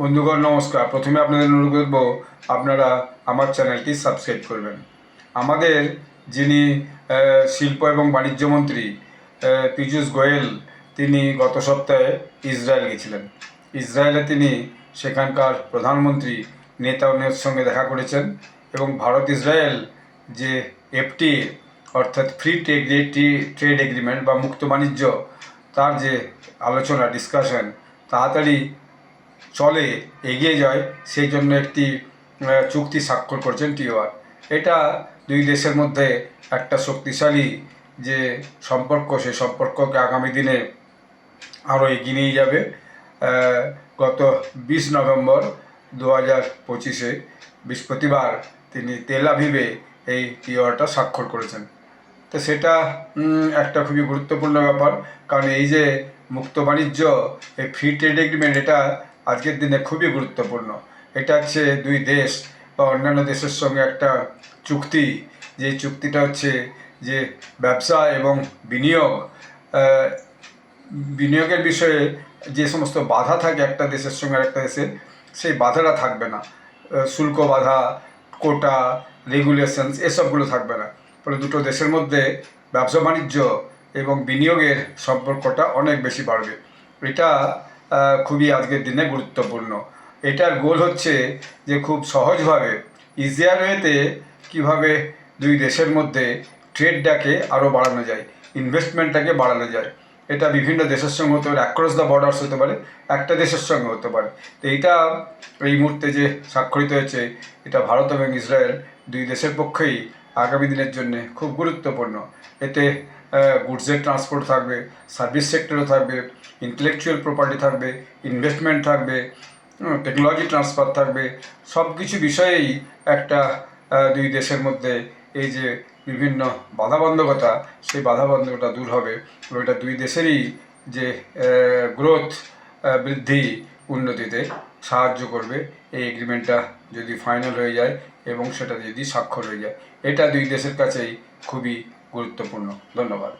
বন্ধুগণ, নমস্কার। প্রথমে আপনাদের অনুরোধ করব, আপনারা আমার চ্যানেলটি সাবস্ক্রাইব করবেন। আমাদের যিনি শিল্প এবং বাণিজ্য মন্ত্রী পীযূষ গোয়েল, তিনি গত সপ্তাহে ইসরায়েল গেছিলেন। ইসরায়েলে তিনি সেখানকার প্রধানমন্ত্রী নেতানের সঙ্গে দেখা করেছেন এবং ভারত ইসরায়েল যে এফটি, অর্থাৎ ফ্রি ট্রেড এগ্রিমেন্ট বা মুক্ত বাণিজ্য, তার যে আলোচনা ডিসকাশন তাড়াতাড়ি চলে এগিয়ে যায়, সেই জন্য একটি চুক্তি স্বাক্ষর করছেন টিওয়ার এটা দুই দেশের মধ্যে একটা শক্তিশালী যে সম্পর্ক, সেই সম্পর্ককে আগামী দিনে আরও এগিয়ে নিয়ে যাবে। গত বিশ নভেম্বর দু হাজার পঁচিশে বৃহস্পতিবার তিনি তেল আভিভে এই টিওয়ারটা স্বাক্ষর করেছেন। তো সেটা একটা খুবই গুরুত্বপূর্ণ ব্যাপার, কারণ এই যে মুক্ত বাণিজ্য, এই ফ্রি ট্রেড এগ্রিমেন্ট এটা আজকের দিনে খুবই গুরুত্বপূর্ণ। এটা হচ্ছে দুই দেশ বা অন্যান্য দেশের সঙ্গে একটা চুক্তি। যে চুক্তিটা হচ্ছে যে ব্যবসা এবং বিনিয়োগ। বিনিয়োগের বিষয়ে যে সমস্ত বাধা থাকে একটা দেশের সঙ্গে একটা দেশের সেই বাধাটা থাকবে না। শুল্ক বাধা, কোটা রেগুলেশনস এসবগুলো থাকবে না। ফলে দুটো দেশের মধ্যে ব্যবসা বাণিজ্য এবং বিনিয়োগের সম্পর্কটা অনেক বেশি বাড়বে। এটা খুবই আজকের দিনে গুরুত্বপূর্ণ। এটার গোল হচ্ছে যে খুব সহজভাবে ইজিয়ার ওয়েতে কীভাবে দুই দেশের মধ্যে ট্রেডটাকে আরও বাড়ানো যায় ইনভেস্টমেন্টটাকে বাড়ানো যায়। এটা বিভিন্ন দেশের সঙ্গে হতে পারে অ্যাক্রস দ্য বর্ডার্স হতে পারে, একটা দেশের সঙ্গে হতে পারে। তো এইটা এই মুহূর্তে যে স্বাক্ষরিত হয়েছে, এটা ভারত এবং ইসরায়েল দুই দেশের পক্ষেই আগামী দিনের জন্য খুব গুরুত্বপূর্ণ। এতে গুডসের ট্রান্সপোর্ট থাকবে সার্ভিস সেক্টরও থাকবে ইন্টেলেকচুয়াল প্রপার্টি থাকবে ইনভেস্টমেন্ট থাকবে টেকনোলজি ট্রান্সফার থাকবে সব কিছু বিষয়েই একটা দুই দেশের মধ্যে এই যে বিভিন্ন বাধাবন্ধকতা, সেই বাধাবন্ধকতা দূর হবে। এবং এটা দুই দেশেরই যে গ্রোথ বৃদ্ধি উন্নতিতে সাহায্য করবে। এই এগ্রিমেন্টটা যদি ফাইনাল হয়ে যায় এবং সেটা যদি স্বাক্ষর হয়ে যায়। এটা দুই দেশের কাছেই খুবই গুরুত্বপূর্ণ। ধন্যবাদ।